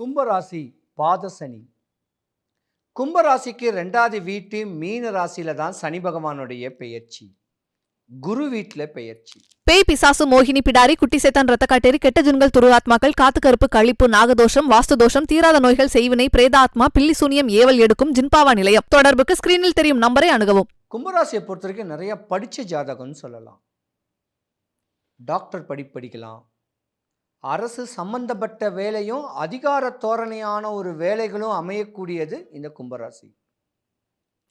கும்பராசி பாதசனி. கும்பராசிக்கு ரெண்டாவது வீட்டு மீன ராசியில தான் சனி பகவானுடைய பெயர்ச்சி. குரு வீட்டில் பெயர்ச்சி. பேய் பிசாசு மோகினி பிடாரி குட்டி சேத்தான் ரத்த காட்டேரி கெட்ட ஜுன்கள் துருவாத்மாக்கள் காத்து கருப்பு கழிப்பு நாகதோஷம் வாஸ்து தோஷம் தீராத நோய்கள் செய்வினை பிரேதாத்மா பில்லி சூனியம் ஏவல் எடுக்கும் ஜின்பாவா நிலையம். தொடர்புக்கு ஸ்கிரீனில் தெரியும் நம்பரை அணுகவும். கும்பராசியை பொறுத்த வரைக்கும் நிறைய படித்த ஜாதகம்னு சொல்லலாம். டாக்டர் படி படிக்கலாம். அரசு சம்பந்தப்பட்ட வேலையும் அதிகார தோரணையான ஒரு வேலைகளும் அமையக்கூடியது இந்த கும்பராசி.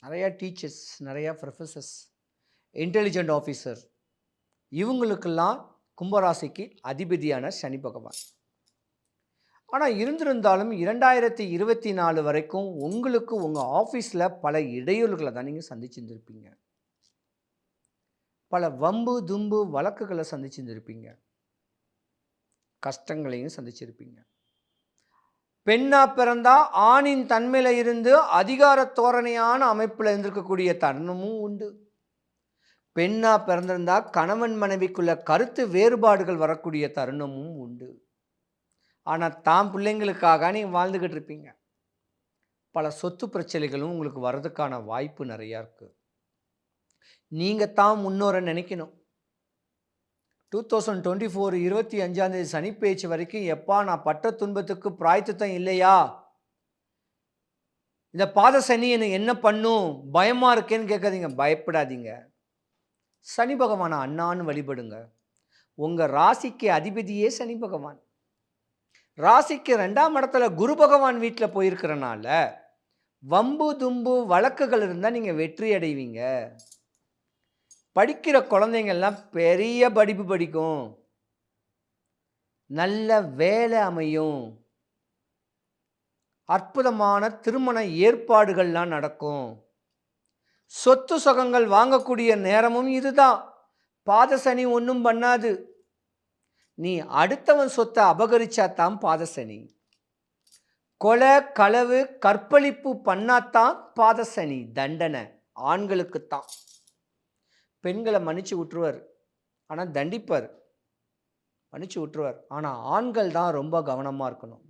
நிறையா டீச்சர்ஸ் நிறையா ப்ரொஃபஸர்ஸ் இன்டெலிஜென்ட் ஆஃபீஸர் இவங்களுக்கெல்லாம் கும்பராசிக்கு அதிபதியான சனி பகவான். ஆனால் இருந்திருந்தாலும் இரண்டாயிரத்தி இருபத்தி நாலு வரைக்கும் உங்களுக்கு உங்கள் ஆஃபீஸில் பல இடையூறுகளை தான் நீங்கள் சந்திச்சுருந்துருப்பீங்க. பல வம்பு தும்பு வழக்குகளை சந்திச்சுருந்துருப்பீங்க. கஷ்டங்களையும் சந்திச்சிருப்பீங்க. பெண்ணா பிறந்தா ஆணின் தன்மையில இருந்து அதிகார தோரணையான அமைப்பில் இருந்திருக்கக்கூடிய தருணமும் உண்டு. பெண்ணா பிறந்திருந்தா கணவன் மனைவிக்குள்ள கருத்து வேறுபாடுகள் வரக்கூடிய தருணமும் உண்டு. ஆனால் தாம் பிள்ளைங்களுக்காக நீங்கள் வாழ்ந்துக்கிட்டு இருப்பீங்க. பல சொத்து பிரச்சனைகளும் உங்களுக்கு வர்றதுக்கான வாய்ப்பு நிறையா இருக்குது நீங்கள் தான் முன்னோரை நினைக்கணும். டூ தௌசண்ட் டுவெண்ட்டி ஃபோர் இருபத்தி அஞ்சாந்தேதி சனி பேச்சு வரைக்கும் எப்பா நான் பட்ட துன்பத்துக்கு பிராய்த்தம் இல்லையா? இந்த பாத சனி எனக்கு என்ன பண்ணும்? பயமாக இருக்கேன்னு கேட்காதீங்க பயப்படாதீங்க. சனி பகவானை அண்ணான்னு வழிபடுங்க. உங்கள் ராசிக்கு அதிபதியே சனி பகவான். ராசிக்கு ரெண்டாம் இடத்துல குரு பகவான் வீட்டில் போயிருக்கிறனால வம்பு தும்பு வழக்குகள் இருந்தால் நீங்கள் வெற்றி அடைவீங்க. படிக்கிற குழந்தைங்கள்லாம் பெரிய படிப்பு படிக்கும். நல்ல வேலை அமையும். அற்புதமான திருமண ஏற்பாடுகள்லாம் நடக்கும். சொத்து சுகங்கள் வாங்கக்கூடிய நேரமும் இதுதான். பாதசனி ஒன்றும் பண்ணாது. நீ அடுத்தவன் சொத்தை அபகரிச்சாதான் பாதசனி கொலை களவு கற்பழிப்பு பண்ணாதான் பாதசனி தண்டனை. ஆண்களுக்குத்தான். பெண்களை மன்னிச்சு விட்டுருவார். ஆனால் தண்டிப்பார். மன்னிச்சு விட்டுருவார். ஆனால் ஆண்கள் தான் ரொம்ப கவனமாக இருக்கணும்.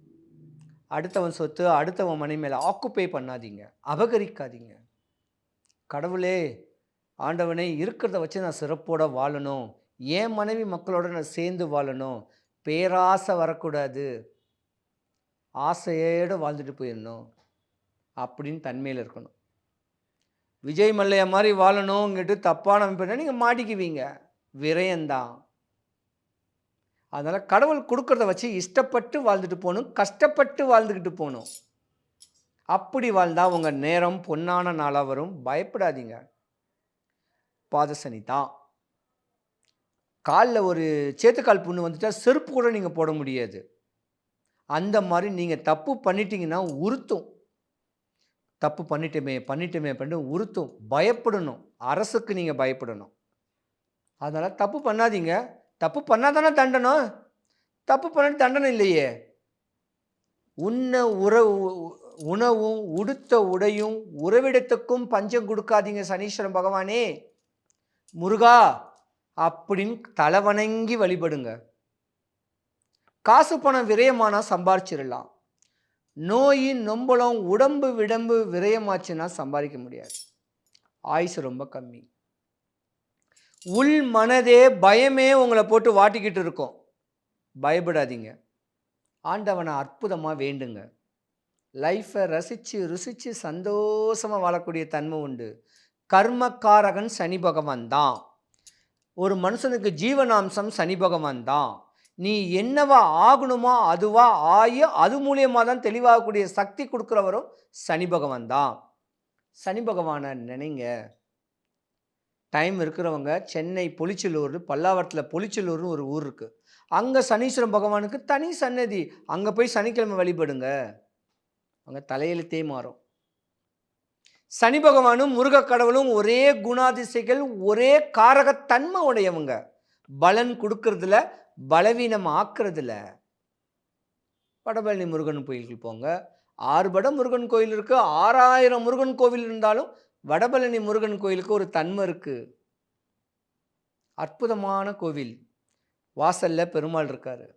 அடுத்தவன் சொத்து அடுத்தவன் மனை மேலே ஆக்குப்பை பண்ணாதீங்க. அபகரிக்காதீங்க. கடவுளே ஆண்டவனே இருக்கிறத வச்சு நான் சிறப்போட வாழணும். என் மனைவி மக்களோட நான் சேர்ந்து வாழணும். பேராசை வரக்கூடாது. ஆசையோடு வாழ்ந்துட்டு போயிடணும். அப்படின்னு தன்மையில் இருக்கணும். விஜய் மல்லையா மாதிரி வாழணுங்கிட்டு தப்பான அமைப்பு நீங்கள் மாட்டிக்குவீங்க. விரயந்தான். அதனால் கடவுள் கொடுக்கறத வச்சு இஷ்டப்பட்டு வாழ்ந்துட்டு போகணும் கஷ்டப்பட்டு வாழ்ந்துக்கிட்டு போகணும். அப்படி வாழ்ந்தால் உங்கள் நேரம் பொன்னான நாளாக வரும். பயப்படாதீங்க. பாதசனி தான். காலில் ஒரு சேத்துக்கால் புண்ணு வந்துட்டால் செருப்பு கூட நீங்கள் போட முடியாது. அந்த மாதிரி நீங்கள் தப்பு பண்ணிட்டீங்கன்னா உறுத்தும். தப்பு பண்ணிட்டோமே பண்ணிட்டோமே பண்ணிட்டு உறுத்தும் பயப்படணும். அரசுக்கு நீங்கள் பயப்படணும். அதனால் தப்பு பண்ணாதீங்க. தப்பு பண்ணால் தானே தண்டனம் தப்பு பண்ண தண்டனை இல்லையே. உன்ன உறவு உணவும் உடுத்த உடையும் உறவிடத்துக்கும் பஞ்சம் கொடுக்காதீங்க சனீஸ்வரன் பகவானே. முருகா அப்படின்னு தலை வணங்கி வழிபடுங்க. காசு பணம் விரயமானால் சம்பாரிச்சிடலாம் நோயின் நொம்பலம் உடம்பு விடம்பு விரயமாச்சுன்னா சம்பாதிக்க முடியாது. ஆயுசு ரொம்ப கம்மி. உள் மனதே பயமே உங்களை போட்டு வாட்டிக்கிட்டு இருக்கோம். பயப்படாதீங்க. ஆண்டவனை அற்புதமாக வேண்டுங்க. லைஃப்பை ரசித்து ருசித்து சந்தோஷமாக வாழக்கூடிய தன்மை உண்டு. கர்மக்காரகன் சனி பகவான் தான். ஒரு மனுஷனுக்கு ஜீவனாம்சம் சனி பகவான் தான். நீ என்னவா ஆகணுமோ அதுவா ஆகி அது மூலியமாக தான் தெளிவாகக்கூடிய சக்தி கொடுக்குறவரும் சனி பகவான் தான். சனி பகவானை நினைங்க. டைம் இருக்கிறவங்க சென்னை பொலிச்சலூர் பல்லாவரத்தில் பொலிச்சலூர்னு ஒரு ஊர் இருக்குது அங்கே சனீஸ்வரன் பகவானுக்கு தனி சன்னதி. அங்கே போய் சனிக்கிழமை வழிபடுங்க. அங்கே தலையெழுத்தே மாறும். சனி பகவானும் முருகக் கடவுளும் ஒரே குணாதிசைகள் ஒரே காரகத்தன்மை உடையவங்க. பலன் கொடுக்கறதுல பலவீனம் ஆக்குறதுல வடபழனி முருகன் கோயிலுக்கு போங்க. ஆறுபட முருகன் கோயில் இருக்குது ஆறாயிரம் முருகன் கோவில் இருந்தாலும் வடபழனி முருகன் கோயிலுக்கு ஒரு தன்மை இருக்குது அற்புதமான கோவில். வாசலில் பெருமாள் இருக்கார்.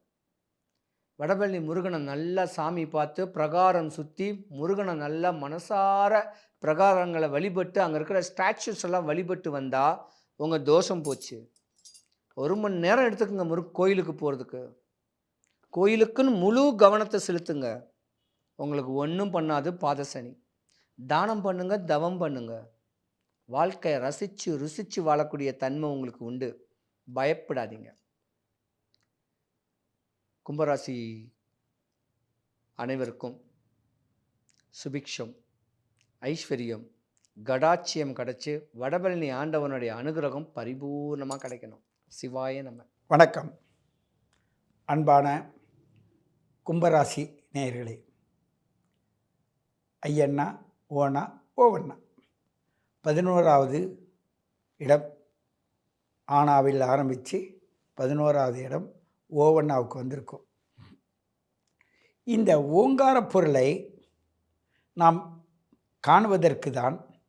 வடபழனி முருகனை நல்லா சாமி பார்த்து பிரகாரம் சுற்றி முருகனை நல்லா மனசார பிரகாரங்களை வழிபட்டு அங்கே இருக்கிற ஸ்டாச்சுஸ் எல்லாம் வழிபட்டு வந்தால் உங்கள் தோஷம் போச்சு. ஒரு மணி நேரம் எடுத்துக்கோங்க முரு கோயிலுக்கு போகிறதுக்கு கோயிலுக்குன்னு முழு கவனத்தை செலுத்துங்க. உங்களுக்கு ஒன்றும் பண்ணாது பாதசனி தானம் பண்ணுங்க தவம் பண்ணுங்க. வாழ்க்கையை ரசித்து ருசித்து வாழக்கூடிய தன்மை உங்களுக்கு உண்டு. பயப்படாதீங்க. கும்பராசி அனைவருக்கும் சுபிக்ஷம் ஐஸ்வர்யம் கடாட்சியம் கிடச்சி வடபழனி ஆண்டவனுடைய அனுகிரகம் பரிபூர்ணமாக கிடைக்கணும். சிவாய நம்ம வணக்கம். அன்பான கும்பராசி நேயர்களே. ஐயண்ணா ஓனா ஓவண்ணா. பதினோராவது இடம் ஆனாவில் ஆரம்பித்து பதினோராவது இடம் ஓவண்ணாவுக்கு வந்திருக்கும். இந்த ஓங்கார பொருளை நாம் காணுவதற்கு தான்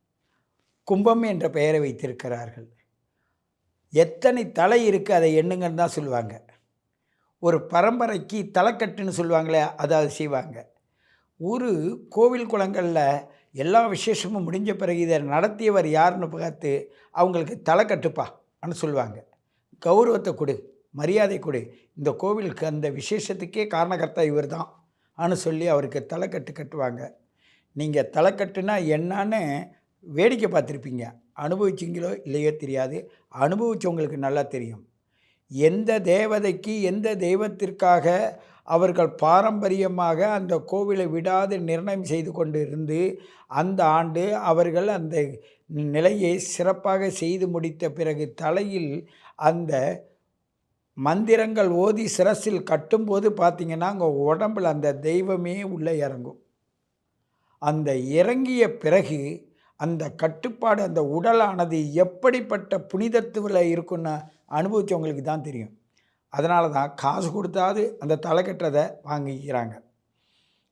கும்பம் என்ற பெயரை வைத்திருக்கிறார்கள். எத்தனை தலை இருக்குது அதை எண்ணுங்கன்னு தான் சொல்லுவாங்க. ஒரு பரம்பரைக்கு தலைக்கட்டுன்னு சொல்லுவாங்களே அதை அது செய்வாங்க. ஒரு கோவில் குளங்களில் எல்லா விசேஷமும் முடிஞ்ச பிறகு இதை நடத்தியவர் யாருன்னு பார்த்து அவங்களுக்கு தலைக்கட்டுப்பான்னு சொல்லுவாங்க. கௌரவத்தை கொடு மரியாதை கொடு இந்த கோவிலுக்கு அந்த விசேஷத்துக்கே காரணகர்த்தா இவர் தான் ஆன்னு சொல்லி அவருக்கு தலைக்கட்டு கட்டுவாங்க. நீங்கள் தலைக்கட்டுனா என்னன்னு வேடிக்கை பார்த்துருப்பீங்க. அனுபவிச்சிங்களோ இல்லையோ தெரியாது. அனுபவிச்சவங்களுக்கு நல்லா தெரியும். எந்த தேவதைக்கு எந்த தெய்வத்திற்காக அவர்கள் பாரம்பரியமாக அந்த கோவிலை விடாது நிர்ணயம் செய்து கொண்டு இருந்து அந்த ஆண்டு அவர்கள் அந்த நிலையை சிறப்பாக செய்து முடித்த பிறகு தலையில் அந்த மந்திரங்கள் ஓதி சிரசில் கட்டும்போது பார்த்திங்கன்னா அங்கே உடம்பில் அந்த தெய்வமே உள்ளே இறங்கும். அந்த இறங்கிய பிறகு அந்த கட்டுப்பாடு அந்த உடலானது எப்படிப்பட்ட புனிதத்துவில் இருக்குன்னு அனுபவித்தவங்களுக்கு தான் தெரியும். அதனால தான் காசு கொடுத்தாது அந்த தலைக்கட்டதை வாங்கிக்கிறாங்க.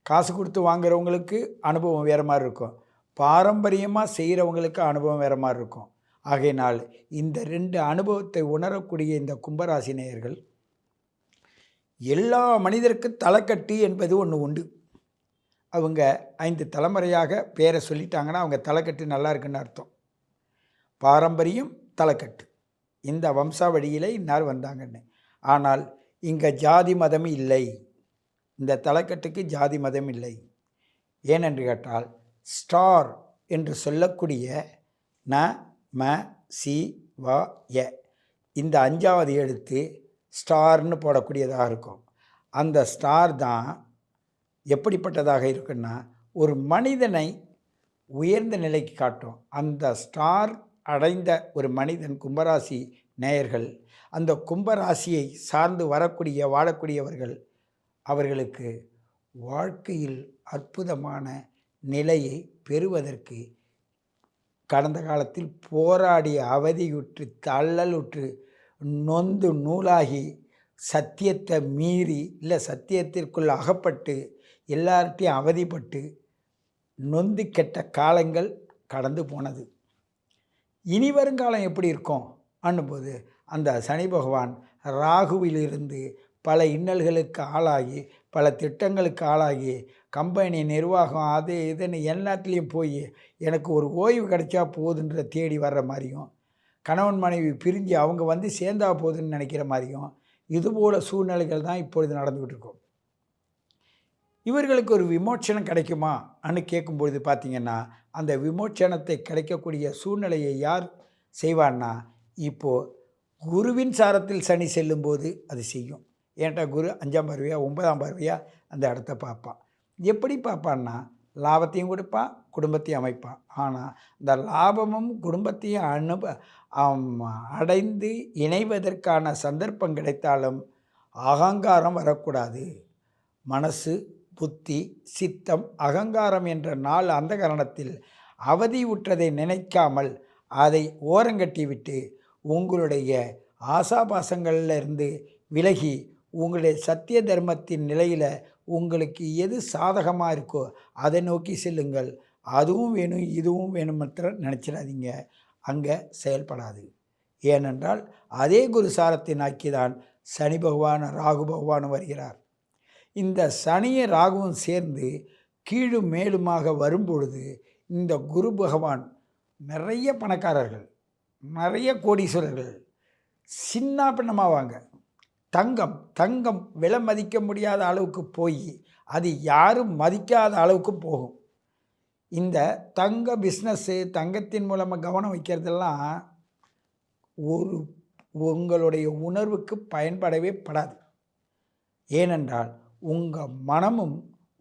காசு கொடுத்து வாங்குறவங்களுக்கு அனுபவம் வேறு மாதிரி இருக்கும். பாரம்பரியமாக செய்கிறவங்களுக்கு அனுபவம் வேறு மாதிரி இருக்கும். ஆகையினால் இந்த ரெண்டு அனுபவத்தை உணரக்கூடிய இந்த கும்பராசி நேயர்கள் எல்லா மனிதருக்கும் தலைக்கட்டு என்பது ஒன்று உண்டு. அவங்க ஐந்து தலைமுறையாக பேரை சொல்லிட்டாங்கன்னா அவங்க தலைக்கட்டு நல்லா இருக்குன்னு அர்த்தம். பாரம்பரியம் தலைக்கட்டு. இந்த வம்சாவழியில் இன்னார் வந்தாங்கன்னு. ஆனால் இங்கே ஜாதி மதம் இல்லை. இந்த தலைக்கட்டுக்கு ஜாதி மதம் இல்லை. ஏனென்று கேட்டால் ஸ்டார் என்று சொல்லக்கூடிய ந ம சி வ ய இந்த அஞ்சாவது எழுத்து ஸ்டார்னு போடக்கூடியதாக இருக்கும். அந்த ஸ்டார் தான் எப்படிப்பட்டதாக இருக்குன்னா ஒரு மனிதனை உயர்ந்த நிலைக்கு காட்டும். அந்த ஸ்டார் அடைந்த ஒரு மனிதன் கும்பராசி நேயர்கள் அந்த கும்பராசியை சார்ந்து வரக்கூடிய வாழக்கூடியவர்கள் அவர்களுக்கு வாழ்க்கையில் அற்புதமான நிலையை பெறுவதற்கு கடந்த காலத்தில் போராடி அவதியுற்று தள்ளலுற்று நொந்து நூலாகி சத்தியத்தை மீறி இல்லை சத்தியத்திற்குள் அகப்பட்டு எல்லார்ட்டையும் அவதிப்பட்டு நொந்து கெட்ட காலங்கள் கடந்து போனது. இனி வருங்காலம் எப்படி இருக்கும்? அன்னும்போது அந்த சனி பகவான் ராகுவிலிருந்து பல இன்னல்களுக்கு ஆளாகி பல திட்டங்களுக்கு ஆளாகி கம்பெனி நிர்வாகம் அது இதுன்னு எல்லாத்துலேயும் போய் எனக்கு ஒரு ஓய்வு கிடைச்சா போதுன்ற தேடி வர்ற மாதிரியும் கணவன் மனைவி பிரிஞ்சு அவங்க வந்து சேர்ந்தா போதுன்னு நினைக்கிற மாதிரியும் இதுபோல சூழ்நிலைகள் தான் இப்பொழுது நடந்துக்கிட்டு இருக்கும் இவர்களுக்கு ஒரு விமோச்சனம் கிடைக்குமா? அன்னு கேட்கும்பொழுது பார்த்திங்கன்னா அந்த விமோச்சனத்தை கிடைக்கக்கூடிய சூழ்நிலையை யார் செய்வான்னா இப்போது குருவின் சாரத்தில் சனி செல்லும்போது அது செய்யும். ஏன்டா குரு அஞ்சாம் பார்வையா ஒன்பதாம் பார்வையா? அந்த இடத்த பார்ப்பான். எப்படி பார்ப்பான்னா லாபத்தையும் கொடுப்பான் குடும்பத்தையும் அமைப்பான் ஆனால் இந்த லாபமும் குடும்பத்தையும் அனுப அடைந்து இணைவதற்கான சந்தர்ப்பம் கிடைத்தாலும் அகங்காரம் வரக்கூடாது. மனசு புத்தி சித்தம் அகங்காரம் என்ற நாள் அந்த கரணத்தில் அவதியுற்றதை நினைக்காமல் அதை ஓரங்கட்டிவிட்டு உங்களுடைய ஆசாபாசங்களிலிருந்து விலகி உங்களுடைய சத்திய தர்மத்தின் நிலையில் உங்களுக்கு எது சாதகமாக இருக்கோ அதை நோக்கி செல்லுங்கள். அதுவும் வேணும் இதுவும் வேணும் மாத்திரம் நினச்சிடாதீங்க. அங்கே செயல்படாது. ஏனென்றால் அதே குரு சாரத்தை தான் சனி பகவான் ராகு பகவானும் வருகிறார். இந்த சனியும் ராகுவும் சேர்ந்து கீழும் மேலுமாக வரும்பொழுது இந்த குரு பகவான் நிறைய பணக்காரர்கள் நிறைய கோடீஸ்வரர்கள் சின்ன பின்னமாவாங்க. தங்கம் தங்கம் விலை மதிக்க முடியாத அளவுக்கு போய் அது யாரும் மதிக்காத அளவுக்கு போகும். இந்த தங்க பிஸ்னஸ்ஸு தங்கத்தின் மூலமாக கவனம் வைக்கிறதெல்லாம் ஒரு உங்களுடைய உணர்வுக்கு பயன்படவே படாது. ஏனென்றால் உங்கள் மனமும்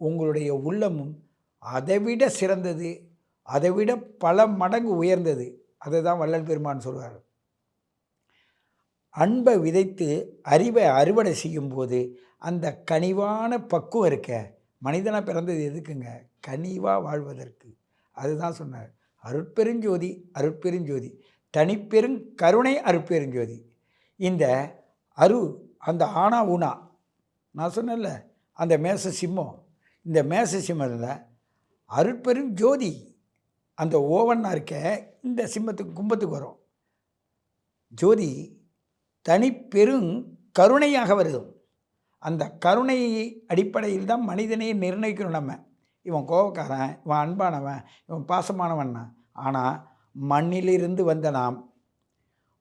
உங்களுடைய உள்ளமும் அதைவிட சிறந்தது அதைவிட பல மடங்கு உயர்ந்தது. அதை தான் வள்ளல் பெருமான் சொல்வார் அன்பை விதைத்து அறிவை அறுவடை செய்யும்போது அந்த கனிவான பக்குவம் இருக்க. மனிதனாக பிறந்தது எதுக்குங்க? கனிவாக வாழ்வதற்கு. அதுதான் சொன்னார். அருட்பெருஞ்சோதி அருட்பெருஞ்சோதி. தனிப்பெருங் கருணை அருட்பெருஞ்சோதி. இந்த அரு அந்த ஆனா ஊனா. நான் சொன்னேன்ல அந்த மேச சிம்மம். இந்த மேச சிம்மத்தில் அருட்பெரும் ஜோதி அந்த ஓவன்னா இருக்க இந்த சிம்மத்துக்கு கும்பத்துக்கு வரும். ஜோதி தனிப்பெரும் கருணையாக வருது அந்த கருணை அடிப்படையில் தான் மனிதனையே நிர்ணயிக்கிறோம் நம்ம. இவன் கோபக்காரன் இவன் அன்பானவன் இவன் பாசமானவன்னா. ஆனால் மண்ணிலிருந்து வந்த நாம்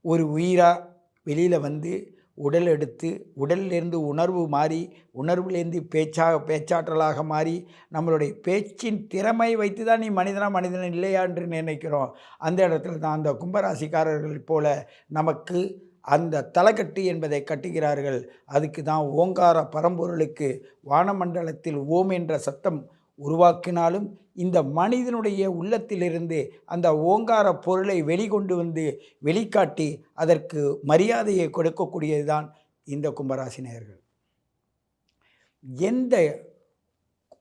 ஒரு உயிராக வெளியில் வந்து உடல் எடுத்து உடலிலிருந்து உணர்வு மாறி உணர்விலேருந்து பேச்சாக பேச்சாற்றலாக மாறி நம்மளுடைய பேச்சின் திறமை வைத்து தான் நீ மனிதனாக மனிதன் இல்லையா என்று நினைக்கிறோம் அந்த இடத்துல தான் அந்த கும்பராசிக்காரர்கள் போல நமக்கு அந்த தலைக்கட்டி என்பதை கட்டுகிறார்கள். அதுக்கு தான் ஓங்கார பரம்பொருளுக்கு வானமண்டலத்தில் ஓம் என்ற சத்தம் உருவாக்கினாலும் இந்த மனிதனுடைய உள்ளத்திலிருந்து அந்த ஓங்கார பொருளை வெளிக்கொண்டு வந்து வெளிக்காட்டி அதற்கு மரியாதையை கொடுக்கக்கூடியதுதான் இந்த கும்பராசினியர்கள். எந்த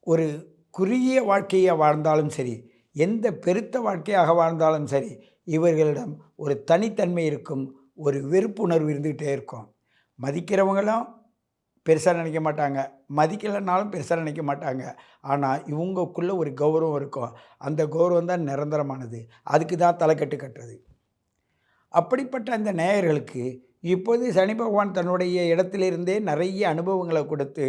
ஒரு குறுகிய வாழ்க்கையை வாழ்ந்தாலும் சரி எந்த பெருத்த வாழ்க்கையாக வாழ்ந்தாலும் சரி இவர்களிடம் ஒரு தனித்தன்மை இருக்கும் ஒரு வெறுப்புணர்வு இருந்துக்கிட்டே இருக்கும். மதிக்கிறவங்களும் பெருசாக நினைக்க மாட்டாங்க. மதிக்கலைனாலும் பெருசாக நினைக்க மாட்டாங்க. ஆனால் இவங்கக்குள்ளே ஒரு கௌரவம் இருக்கும். அந்த கௌரவம் தான் நிரந்தரமானது. அதுக்கு தான் தலைக்கட்டு கட்டுறது. அப்படிப்பட்ட அந்த நேயர்களுக்கு இப்போது சனி பகவான் தன்னுடைய இடத்திலிருந்தே நிறைய அனுபவங்களை கொடுத்து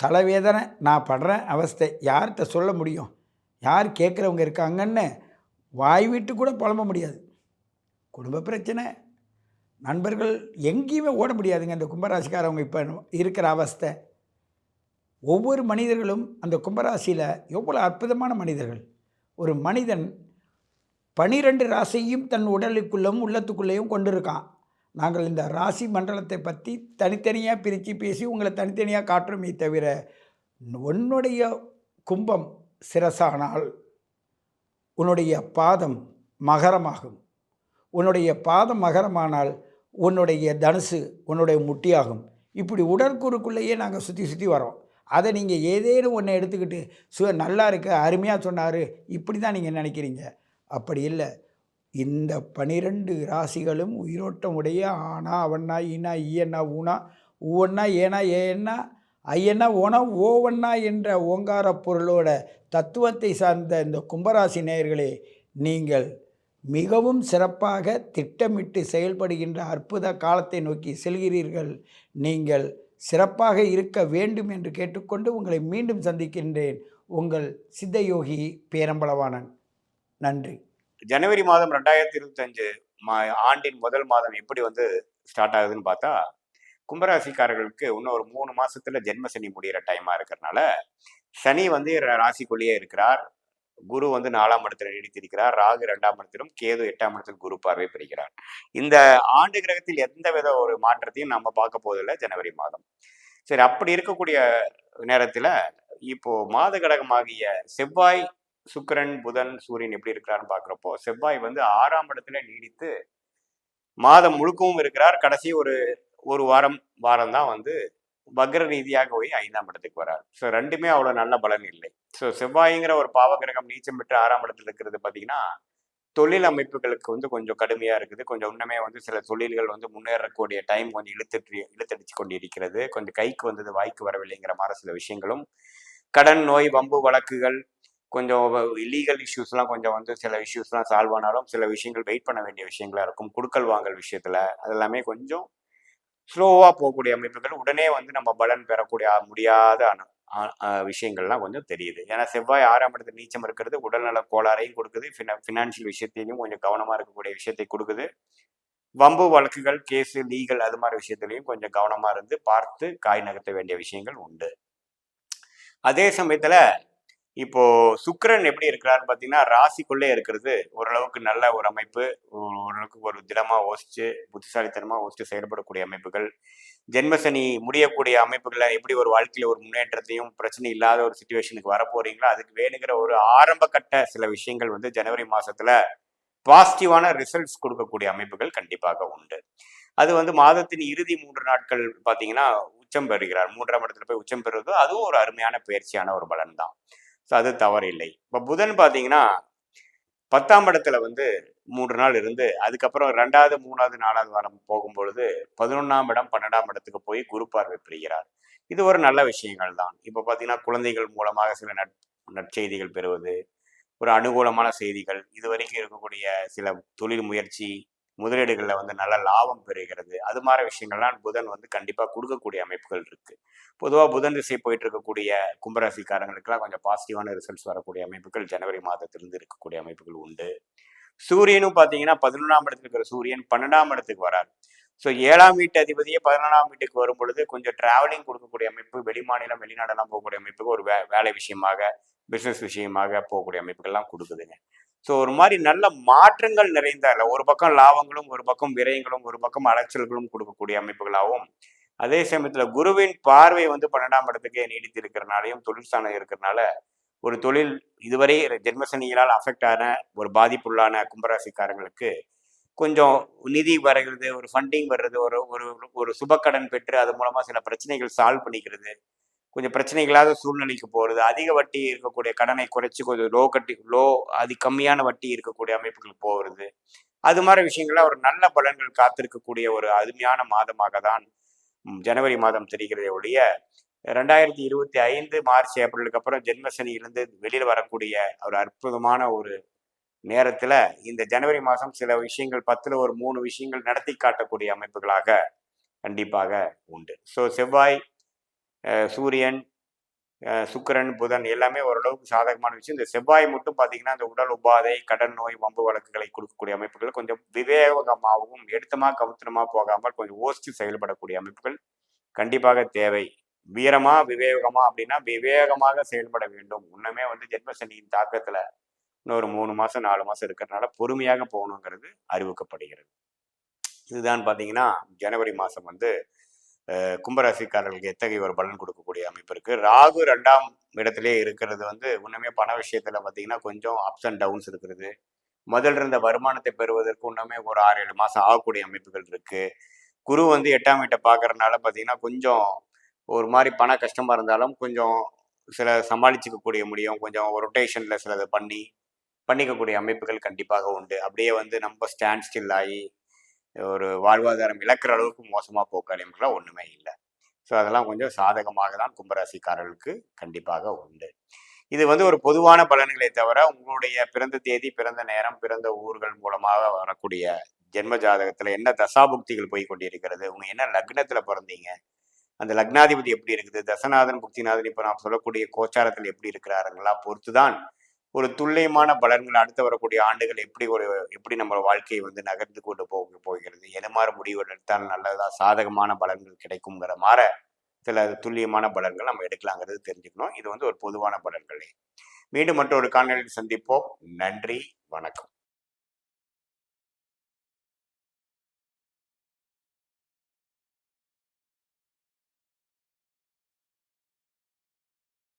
தலைவேதனை நான் படுற அவஸ்தை யார்கிட்ட சொல்ல முடியும்? யார் கேட்குறவங்க இருக்காங்கன்னு? வாய் விட்டு கூட புலம்ப முடியாது. குடும்ப பிரச்சனை. நண்பர்கள் எங்கேயுமே ஓட முடியாதுங்க. அந்த கும்பராசிக்காரவங்க இப்போ இருக்கிற அவஸ்தை. ஒவ்வொரு மனிதர்களும் அந்த கும்பராசியில் எவ்வளோ அற்புதமான மனிதர்கள். ஒரு மனிதன் பனிரெண்டு ராசியும் தன் உடலுக்குள்ளும் உள்ளத்துக்குள்ளேயும் கொண்டிருக்கான். நாங்கள் இந்த ராசி மண்டலத்தை பற்றி தனித்தனியாக பிரித்து பேசி உங்களை தனித்தனியாக காட்டுறோமே தவிர உன்னுடைய கும்பம் சிரசானால் உன்னுடைய பாதம் மகரமாகும். உன்னுடைய பாதம் மகரமானால் உன்னுடைய தனுசு உன்னுடைய முட்டியாகும். இப்படி உடற்கூறுக்குள்ளேயே நாங்கள் சுற்றி சுற்றி வரோம் அதை நீங்கள் ஏதேனும் ஒன்றை எடுத்துக்கிட்டு சு நல்லா இருக்கு அருமையாக சொன்னார் இப்படி தான் நீங்கள் நினைக்கிறீங்க? அப்படி இல்லை. இந்த பனிரெண்டு ராசிகளும் உயிரோட்டம் உடைய ஆனா அவண்ணா ஈனா ஈயண்ணா ஊனா ஊவண்ணா ஏனா ஏன்னா ஐயன்னா ஓனா ஓவண்ணா என்ற ஓங்கார பொருளோட தத்துவத்தை சார்ந்த இந்த கும்பராசி நேயர்களே நீங்கள் மிகவும் சிறப்பாக திட்டமிட்டு செயல்படுகின்ற அற்புத காலத்தை நோக்கி செல்கிறீர்கள். நீங்கள் சிறப்பாக இருக்க வேண்டும் என்று கேட்டுக்கொண்டு உங்களை மீண்டும் சந்திக்கின்றேன். உங்கள் சித்தயோகி பேரம்பளவானன் நன்றி. ஜனவரி மாதம் ரெண்டாயிரத்தி இருபத்தஞ்சு மா ஆண்டின் முதல் மாதம் எப்படி வந்து ஸ்டார்ட் ஆகுதுன்னு பார்த்தா கும்பராசிக்காரர்களுக்கு இன்னும் ஒரு மூணு மாசத்துல ஜென்ம சனி முடிகிற டைமா இருக்கிறனால சனி வந்து ர- ராசிக்குள்ளேயே இருக்கிறார். குரு வந்து நாலாம் இடத்துல நீடித்திருக்கிறார். ராகு இரண்டாம் இடத்திலும் கேது எட்டாம் இடத்தில் குரு பார்வை பெறுகிறார். இந்த ஆண்டு கிரகத்தில் எந்த வித ஒரு மாற்றத்தையும் நம்ம பார்க்க போவதில்லை ஜனவரி மாதம். சரி அப்படி இருக்கக்கூடிய நேரத்துல இப்போ மாத கடகமாகிய செவ்வாய் சுக்கிரன் புதன் சூரியன் எப்படி இருக்கிறான்னு பார்க்குறப்போ செவ்வாய் வந்து ஆறாம் இடத்துல நீடித்து மாதம் முழுக்கவும் இருக்கிறார். கடைசி ஒரு ஒரு வாரம் வாரம் தான் வந்து வக்ர ரீதியாக போய் ஐந்தாம் இடத்துக்கு வரார். ஸோ ரெண்டுமே அவ்வளோ நல்ல பலன் இல்லை. ஸோ செவ்வாய்ங்கிற ஒரு பாவகிரகம் நீச்சம் பெற்று ஆறாம் இடத்துல இருக்கிறது பார்த்தீங்கன்னா தொழில் அமைப்புகளுக்கு வந்து கொஞ்சம் கடுமையாக இருக்குது. கொஞ்சம் இன்னுமே வந்து சில தொழில்கள் வந்து முன்னேறக்கூடிய டைம் கொஞ்சம் இழுத்துட்டு இழுத்தடிச்சு கொண்டு இருக்கிறது கொஞ்சம் கைக்கு வந்தது வாய்க்கு வரவில்லைங்கிற மாதிரி சில விஷயங்களும். கடன் நோய் வம்பு வழக்குகள் கொஞ்சம் இல்லீகல் இஷ்யூஸ்லாம் கொஞ்சம் வந்து சில இஷ்யூஸ்லாம் சால்வ் ஆனாலும் சில விஷயங்கள் வெயிட் பண்ண வேண்டிய விஷயங்களா இருக்கும். குடுக்கல் வாங்கல் விஷயத்தில் அதெல்லாமே கொஞ்சம் ஸ்லோவாக போகக்கூடிய அமைப்புகள் உடனே வந்து நம்ம பலன் பெறக்கூடிய முடியாத அனு விஷயங்கள்லாம் கொஞ்சம் தெரியுது. ஏன்னா செவ்வாய் ஆறாம் இடத்துல நீச்சம் இருக்கிறது உடல்நல கோளாறையும் கொடுக்குது ஃபினான்ஷியல் விஷயத்தையும் கொஞ்சம் கவனமாக இருக்கக்கூடிய விஷயத்தை கொடுக்குது. வம்பு வழக்குகள் கேஸு லீகல் அது மாதிரி விஷயத்துலையும் கொஞ்சம் கவனமாக இருந்து பார்த்து காய் நகர்த்த வேண்டிய விஷயங்கள் உண்டு. அதே சமயத்தில் இப்போ சுக்கரன் எப்படி இருக்கிறாருன்னு பார்த்தீங்கன்னா ராசிக்குள்ளே இருக்கிறது ஓரளவுக்கு நல்ல ஒரு அமைப்பு. ஓரளவுக்கு ஒரு திடமா யோசிச்சு புத்திசாலித்தனமா யோசிச்சு செயல்படக்கூடிய அமைப்புகள். ஜென்மசனி முடியக்கூடிய அமைப்புகளை எப்படி ஒரு வாழ்க்கையில ஒரு முன்னேற்றத்தையும் பிரச்சனை இல்லாத ஒரு சுச்சுவேஷனுக்கு வர போறீங்களோ அதுக்கு வேணுங்கிற ஒரு ஆரம்ப கட்ட சில விஷயங்கள் வந்து ஜனவரி மாசத்துல பாசிட்டிவான ரிசல்ட்ஸ் கொடுக்கக்கூடிய அமைப்புகள் கண்டிப்பாக உண்டு. அது வந்து மாதத்தின் இறுதி மூன்று நாட்கள் பார்த்தீங்கன்னா உச்சம் பெறுகிறார். மூன்றாம் இடத்துல போய் உச்சம் பெறுவது அதுவும் ஒரு அருமையான பயிற்சியான ஒரு பலன் தான் ஸோ அது தவறு இல்லை இப்போ புதன் பார்த்தீங்கன்னா பத்தாம் இடத்துல வந்து மூன்று நாள் இருந்து அதுக்கப்புறம் ரெண்டாவது மூணாவது நாலாவது வாரம் போகும்பொழுது பதினொன்றாம் இடம் பன்னெண்டாம் இடத்துக்கு போய் குரு பார்வை பெறுகிறார். இது ஒரு நல்ல விஷயங்கள் தான். இப்போ பார்த்தீங்கன்னா குழந்தைகள் மூலமாக சில நட் நற்செய்திகள் பெறுவது ஒரு அனுகூலமான செய்திகள் இதுவரைக்கும் இருக்கக்கூடிய சில தொழில் முயற்சி முதலீடுகளில் வந்து நல்ல லாபம் பெறுகிறது. அது மாதிரி விஷயங்கள்லாம் புதன் வந்து கண்டிப்பாக கொடுக்கக்கூடிய அமைப்புகள் இருக்கு. பொதுவாக புதன் திசை போயிட்டு இருக்கக்கூடிய கும்பராசிக்காரங்களுக்கெல்லாம் கொஞ்சம் பாசிட்டிவான ரிசல்ட்ஸ் வரக்கூடிய அமைப்புகள் ஜனவரி மாதத்திலிருந்து இருக்கக்கூடிய அமைப்புகள் உண்டு. சூரியனும் பார்த்தீங்கன்னா பதினொன்றாம் இடத்துல இருக்கிற சூரியன் பன்னெண்டாம் இடத்துக்கு வரார். ஸோ ஏழாம் வீட்டு அதிபதியே பதினொன்றாம் வீட்டுக்கு வரும் பொழுது கொஞ்சம் டிராவலிங் கொடுக்கக்கூடிய அமைப்பு வெளிமாநிலம் வெளிநாடெல்லாம் போகக்கூடிய அமைப்புக்கு ஒரு வே வேலை விஷயமாக பிஸ்னஸ் விஷயமாக போகக்கூடிய அமைப்புகள்லாம் கொடுக்குதுங்க. ஸோ ஒரு மாதிரி நல்ல மாற்றங்கள் நிறைந்த ஒரு பக்கம் லாபங்களும் ஒரு பக்கம் விரயங்களும் ஒரு பக்கம் அலைச்சல்களும் கொடுக்கக்கூடிய அமைப்புகளாகவும் அதே சமயத்தில் குருவின் பார்வை வந்து பன்னெண்டாம் இடத்துக்கே நீடித்து இருக்கிறனாலையும் தொழிற்சாலை இருக்கிறனால ஒரு தொழில் இதுவரை ஜென்மசனிகளால் அஃபெக்ட் ஆன ஒரு பாதிப்புள்ளான கும்பராசிக்காரங்களுக்கு கொஞ்சம் நிதி வருகிறது ஒரு ஃபண்டிங் வர்றது ஒரு ஒரு ஒரு சுபக்கடன் பெற்று அது மூலமாக சில பிரச்சனைகள் சால்வ் பண்ணிக்கிறது கொஞ்சம் பிரச்சனைகளாத சூழ்நிலைக்கு போகிறது அதிக வட்டி இருக்கக்கூடிய கடனை குறைச்சி கொஞ்சம் லோ கட்டி லோ அதி கம்மியான வட்டி இருக்கக்கூடிய அமைப்புகள் போகிறது அது மாதிரி விஷயங்கள ஒரு நல்ல பலன்கள் காத்திருக்கக்கூடிய ஒரு அருமையான மாதமாக தான் ஜனவரி மாதம் தெரிகிறதே ஒழிய ரெண்டாயிரத்தி இருபத்தி ஐந்து மார்ச் ஏப்ரலுக்கு அப்புறம் ஜென்மசனியிலிருந்து வெளியில் வரக்கூடிய ஒரு அற்புதமான ஒரு நேரத்தில் இந்த ஜனவரி மாதம் சில விஷயங்கள் பத்தில் ஒரு மூணு விஷயங்கள் நடத்தி காட்டக்கூடிய அமைப்புகளாக கண்டிப்பாக உண்டு. ஸோ செவ்வாய் சூரியன் சுக்கரன் சுக்கிரன் புதன் எல்லாமே ஓரளவுக்கு சாதகமான விஷயம். இந்த செவ்வாய் மட்டும் பார்த்தீங்கன்னா இந்த உடல் உபாதை கடன் நோய் வம்பு வழக்குகளை கொடுக்கக்கூடிய அமைப்புகள் கொஞ்சம் விவேகமாகவும் எடுத்தமா கவுத்தனமாக போகாமல் கொஞ்சம் ஓசித்து செயல்படக்கூடிய அமைப்புகள் கண்டிப்பாக தேவை. வீரமா விவேகமா அப்படின்னா விவேகமாக செயல்பட வேண்டும். இன்னுமே வந்து ஜென்மசனியின் தாக்கத்துல இன்னொரு மூணு மாசம் நாலு மாசம் இருக்கிறதுனால பொறுமையாக போகணுங்கிறது அறிவிக்கப்படுகிறது இதுதான் பார்த்தீங்கன்னா ஜனவரி மாதம் வந்து கும்பராசிக்காரர்களுக்கு எத்தகைய ஒரு பலன் கொடுக்கக்கூடிய அமைப்பு இருக்கு? ராகு ரெண்டாம் இடத்திலே இருக்கிறது வந்து இன்னுமே பண விஷயத்துல பார்த்தீங்கன்னா கொஞ்சம் அப்ஸ் அண்ட் டவுன்ஸ் இருக்கிறது. முதல்ல இருந்த வருமானத்தை பெறுவதற்கு இன்னுமே ஒரு ஆறு ஏழு மாதம் ஆகக்கூடிய அமைப்புகள் இருக்கு. குரு வந்து எட்டாம் வீட்டை பார்க்கறதுனால பார்த்தீங்கன்னா கொஞ்சம் ஒரு மாதிரி பண கஷ்டமாக இருந்தாலும் கொஞ்சம் சில சமாளிச்சிக்கக்கூடிய முடியும். கொஞ்சம் ரொட்டேஷனில் சிலதை பண்ணி பண்ணிக்கக்கூடிய அமைப்புகள் கண்டிப்பாக உண்டு. அப்படியே வந்து நம்ம ஸ்டாண்ட் ஸ்டில் ஆகி ஒரு வாழ்வாதாரம் இழக்கிற அளவுக்கு மோசமாக போக்காளியம்லாம் ஒன்றுமே இல்லை. ஸோ அதெல்லாம் கொஞ்சம் சாதகமாக தான் கும்பராசிக்காரர்களுக்கு கண்டிப்பாக உண்டு. இது வந்து ஒரு பொதுவான பலன்களை தவிர உங்களுடைய பிறந்த தேதி பிறந்த நேரம் பிறந்த ஊர்கள் மூலமாக வரக்கூடிய ஜென்ம ஜாதகத்தில் என்ன தசாபுக்திகள் போய் கொண்டிருக்கிறது உங்க என்ன லக்னத்தில் பிறந்தீங்க அந்த லக்னாதிபதி எப்படி இருக்குது தசநாதன் புக்திநாதன் இப்போ நான் சொல்லக்கூடிய கோச்சாரத்தில் எப்படி இருக்கிறாருங்களா பொறுத்து தான் ஒரு துல்லியமான பலன்கள் அடுத்து வரக்கூடிய ஆண்டுகள் எப்படி ஒரு எப்படி நம்ம வாழ்க்கையை வந்து நகர்ந்து கொண்டு போக போகிறது எது முடிவு எடுத்தால் நல்லதா சாதகமான பலன்கள் கிடைக்குங்கிற மாற சில துல்லியமான பலன்கள் நம்ம எடுக்கலாங்கிறது தெரிஞ்சுக்கணும். இது வந்து ஒரு பொதுவான பலன்களே. மீண்டும் மற்றொரு காணொலியில் சந்திப்போம். நன்றி வணக்கம்.